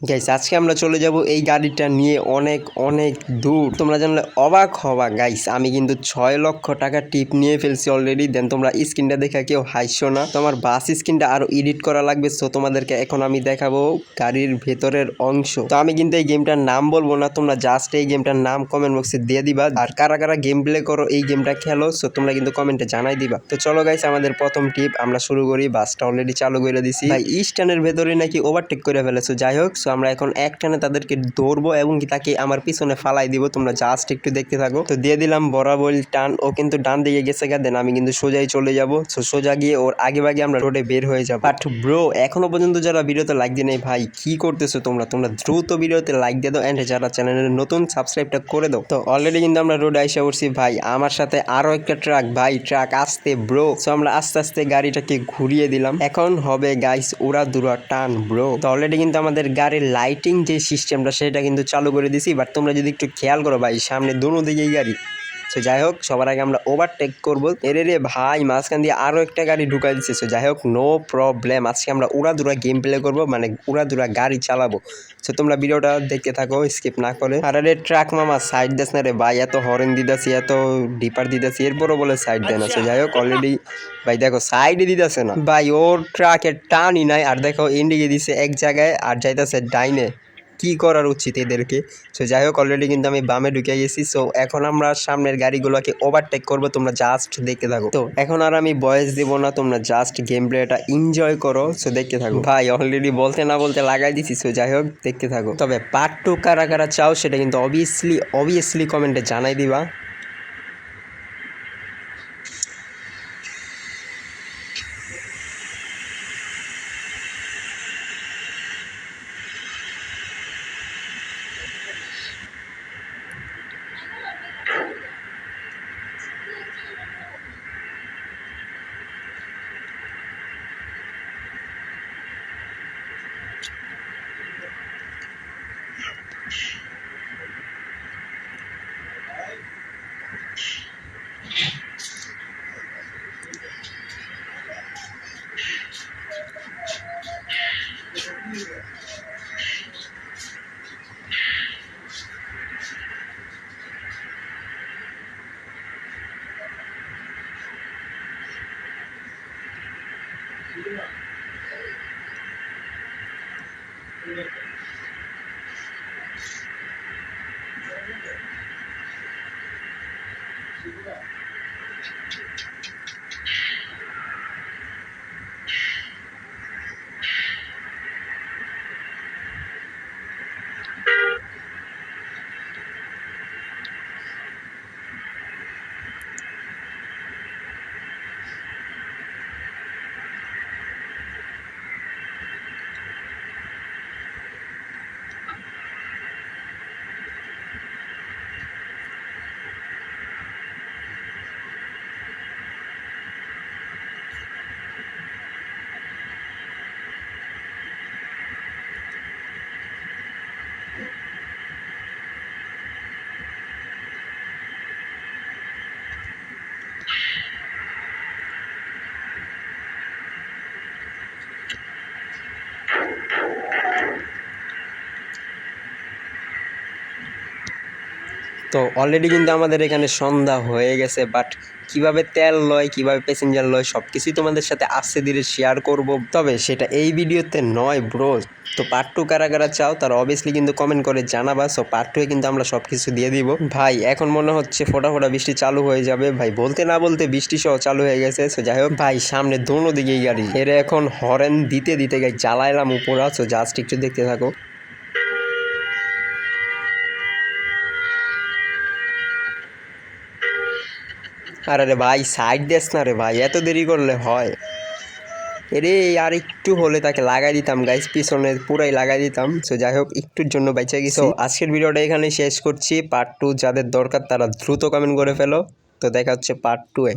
Guys আজকে আমরা চলে যাব এই গাড়িটা নিয়ে অনেক অনেক দূর। তোমরা জানলে অবাক হবা গাইস আমি কিন্তু ছয় লক্ষ টাকা টিপ নিয়ে ফেলছি অলরেডি দেন তোমরা স্ক্রিনটা দেখা কেউ হাসছো না। তোমার বাস স্ক্রিনটা আরও এডিট করা লাগবে সো তোমাদেরকে এখন আমি দেখাবো গাড়ির ভেতরের অংশ। তো আমি কিন্তু এই গেমটার নাম বলব না, তোমরা জাস্ট এই গেমটার নাম কমেন্ট বক্সে দিয়ে দিবা। আর কারা কারা গেম প্লে করো, এই গেমটা খেলো সো তোমরা কিন্তু কমেন্টে জানাই দিবা। তো চলো গাইস আমাদের প্রথম টিপ আমরা শুরু করি, বাসটা অলরেডি চালু করে দিছি। স্ট্যান্ডের ভেতরে নাকি ওভারটেক করে ফেলেছো? যাই হোক সো আমরা এখন এক টানে তাদেরকে ধরবো এবং তাকে আমার পিছনে ফালাই দিব। তোমরা জাস্ট একটু দেখতে থাকো। তো দিয়ে দিলাম বরাবর টান। ও কিন্তু ডান দিকে গেছে গা। দেন আমি কিন্তু সোজাই চলে যাব। সো সোজা গিয়ে ওর আগে ভাগে আমরা রোডে বের হয়ে যাব। বাট ব্রো এখনও পর্যন্ত যারা ভিডিওতে লাইক দিয়ে নেই, ভাই, কি করতেছো তোমরা? তোমরা দ্রুত ভিডিওতে লাইক দিয়ে দাও অ্যান্ড যারা চ্যানেলের নতুন সাবস্ক্রাইবটা করে দাও। তো অলরেডি কিন্তু আমরা রোডে আইসা পড়ছি, ভাই, আমার সাথে আরও একটা ট্রাক ভাই ট্রাক আসতে ব্রো সো আমরা আস্তে আস্তে গাড়িটাকে ঘুরিয়ে দিলাম। এখন হবে গাইস উড়া দুরা টান ব্রো তো অলরেডি কিন্তু আমাদের গাড়ির লাইটিং যে সিস্টেমটা সেটা কিন্তু চালু করে দিছি। বাট তোমরা যদি একটু খেয়াল করো ভাই, সামনে দোনো দিকেই গাড়ি। সো যাই হোক সবার আগে আমরা ওভারটেক করব। এরে রে ভাই, মাঝখান দিয়ে আরও একটা গাড়ি ঢুকাই দিচ্ছে সো যাই হোক নো প্রবলেম আজকে আমরা উড়াদুরা গেম প্লে করব মানে উড়াদুরা গাড়ি চালাবো। সো তোমরা ভিডিওটা দেখতে থাকো স্কিপ না করে। আর রে ট্রাক মামা সাইড দেস না রে ভাই, এত হরেন দিদাসি এত ডিপার দিদাসি এরপরও বলে সাইড দেয় না। সো যাই হোক অলরেডি ভাই, দেখো সাইডে দিতেছে না। ভাই, ওর ট্রাকের টানই নাই, আর দেখো ইন্ডিকে দিছে এক জায়গায়, আর যাইতেছে ডাইনে। কি করার উচিত এদেরকে? সো যাই হোক অলরেডি কিন্তু আমি বামে ঢুকে গেছি। সো এখন আমরা সামনের গাড়িগুলোকে ওভারটেক করব। তোমরা জাস্ট দেখতে থাকো। তো, এখন আর আমি বয়স দেবো না। তোমরা জাস্ট গেম প্লেটা এনজয় করো। সো দেখতে থাকো। ভাই অলরেডি বলতে না বলতে লাগাই দিছি। সো যাই হোক দেখতে থাকো। তবে পার্ট টু কারা কারা চাও, সেটা কিন্তু অবভিয়াসলি অবভিয়াসলি কমেন্টে জানাই দিবা। তো অলরেডি কিন্তু আমাদের এখানে সন্ধ্যা হয়ে গেছে বাট কীভাবে তেল লয়, কীভাবে প্যাসেঞ্জার লয় সব কিছুই তোমাদের সাথে আস্তে ধীরে শেয়ার করব। তবে সেটা এই ভিডিওতে নয় ব্রো তো পার্ট টু কারা কারা চাও তারা অবভিয়াসলি কিন্তু কমেন্ট করে জানাবা সো পার্ট টুয়ে কিন্তু আমরা সব কিছু দিয়ে দিব। ভাই, এখন মনে হচ্ছে ফোটা ফোটা বৃষ্টি চালু হয়ে যাবে। ভাই, বলতে না বলতে বৃষ্টি সহ চালু হয়ে গেছে সো যাই হোক। ভাই, সামনে দোনো দিকেই গাড়ি। এর এখন হরেন দিতে দিতে গাই জ্বালাইলাম উপরা সো জাস্ট একটু দেখতে থাকো। আরে রে ভাই সাইড দেস না রে ভাই এত দেরি করলে হয়। এরে আর একটু হলে তাকে লাগাই দিতাম গাইস পিছনে পুরাই লাগাই দিতাম। সো যাই হোক একটুর জন্য বেঁচে গেছি। আজকের ভিডিওটা এখানে শেষ করছি পার্ট টু যাদের দরকার তারা দ্রুত কমেন্ট করে ফেলো। তো দেখা হচ্ছে পার্ট টুয়ে এ